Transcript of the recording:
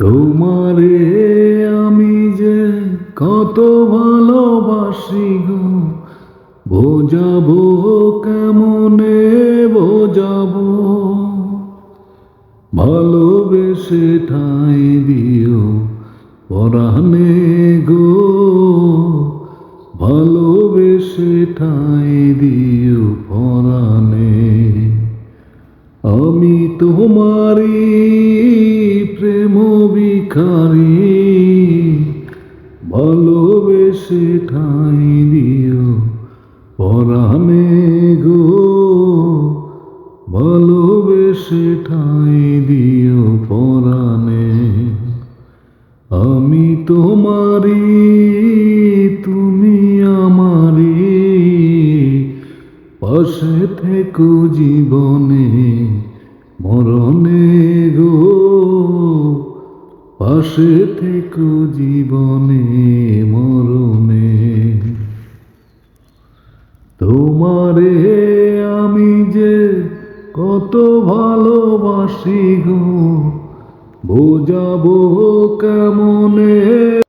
তোমারে আমি যে কত ভালোবাসি গো, বোঝাবো কেমনে বোঝাবো? ভালোবেসে ঠাই দিও পরাণে গো ভালোবেসে ঠাই দিও পরাণে। আমি তোমারি প্রেম ভিখারি ভালোবেসে ঠাই দিও পরাণে গো ভালোবেসে ঠাই দিও পরাণে আমি তোমারি তুমি আমারি পাশে থেকো জীবনে। পাশে থেকে জীবনে মরণে। তোমারে আমি যে কত ভালোবাসি গো বোঝাবো কেমনে?